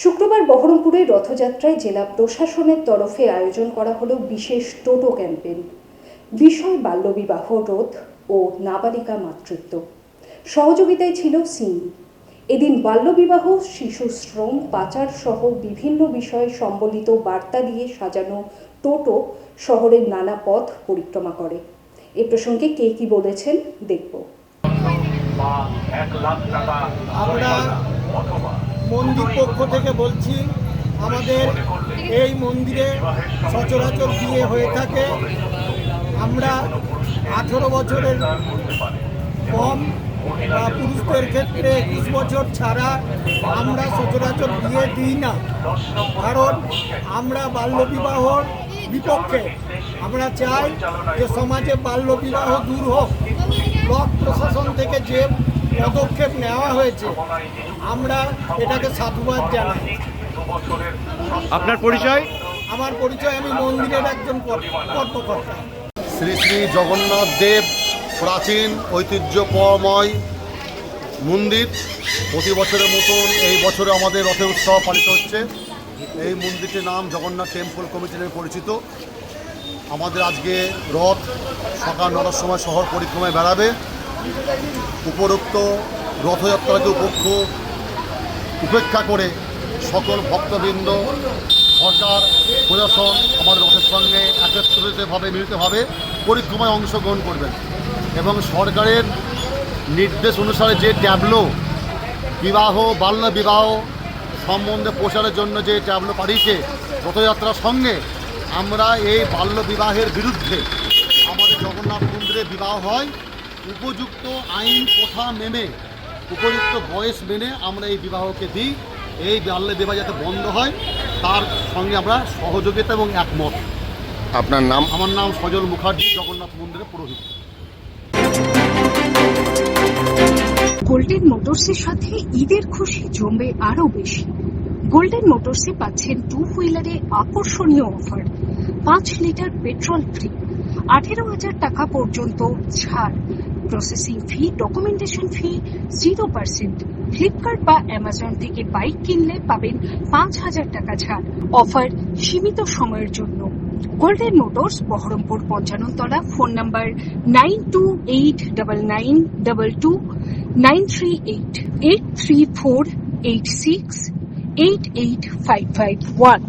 শুক্রবার বহরমপুরে রথযাত্রায় জেলা প্রশাসনের তরফে আয়োজন করা হলো বিশেষ টোটো ক্যাম্পেইন। বিষয় বাল্যবিবাহ রোধ ও নাবালিকা মাতৃত্ব। সহযোগিতায় ছিল সিং। এদিন বাল্যবিবাহ শিশু শ্রম পাচার সহ বিভিন্ন বিষয়ে সম্বলিত বার্তা দিয়ে সাজানো টোটো শহরের নানা পথ পরিক্রমা করে। এ প্রসঙ্গে কে কি বলেছেন দেখব। আমরা মন্দির পক্ষ থেকে বলছি, আমাদের এই মন্দিরে সচরাচর বিয়ে হয়ে থাকে। আমরা আঠেরো বছরের কম বা পুরুষদের ক্ষেত্রে একুশ বছর ছাড়া আমরা সচরাচর বিয়ে দিই না। কারণ আমরা বাল্যবিবাহর বিপক্ষে। আমরা চাই যে সমাজে বাল্যবিবাহ দূর হোক। ব্লক প্রশাসন থেকে যে পদক্ষেপ নেওয়া হয়েছে আমরা এটাকে সাধুবাদ জানাই। আপনার পরিচয়? আমার পরিচয় আমি মন্দিরের একজন কর্মকর্তা। শ্রী শ্রী জগন্নাথ দেব প্রাচীন ঐতিহ্যময় মন্দির। প্রতি বছরের মতন এই বছরে আমাদের রথের উৎসব পালিত হচ্ছে। এই মন্দিরটির নাম জগন্নাথ টেম্পল কমিটি নামে পরিচিত। আমাদের আজকে রথ সকাল নটার সময় শহর পরিক্রমায় বেড়াবে। উপরোক্ত রথযাত্রাকে উপক্ষ উপেক্ষা করে সকল ভক্তবৃন্দ, সরকার, প্রশাসন আমাদের রথের সঙ্গে একত্রিতভাবে, মিলিতভাবে পরিক্রমায় অংশগ্রহণ করবেন এবং সরকারের নির্দেশ অনুসারে যে ট্যাবলো, বিবাহ বাল্য বিবাহ সম্বন্ধে প্রচারের জন্য যে ট্যাবলো পাঠিয়েছে রথযাত্রার সঙ্গে, আমরা এই বাল্য বিবাহের বিরুদ্ধে আমাদের জগন্নাথ মন্দিরে বিবাহ হয়। উপযুক্ত আইন প্রথা মেনে উপযুক্ত বয়স মেনে আমরা এই বিবাহকে দিই। এই বাল্য বিবাহ যাতে বন্ধ হয় তার সঙ্গে আমরা সহযোগিতা এবং একমত। আপনার নাম? আমার নাম সজল মুখার্জি জগন্নাথ মন্দিরের পুরোহিত। গোল্ডেন মোটরসের সাথে ঈদের খুশি জমবে আরও বেশি। গোল্ডেন মোটরসে পাচ্ছেন টু হুইলারে আকর্ষণীয় অফার। পাঁচ লিটার পেট্রোল ফ্রি আঠেরো হাজার টাকা পর্যন্ত ছাড়। Processing fee documentation fee zero percent Flipkart বা অ্যামাজন থেকে বাইক কিনলে পাবেন পাঁচ হাজার টাকা ছাড়। অফার সীমিত সময়ের জন্য। Golden Motors Baharampur Panchanantala phone number nine two eight double nine double two nine three eight eight three four eight six eight eight five five one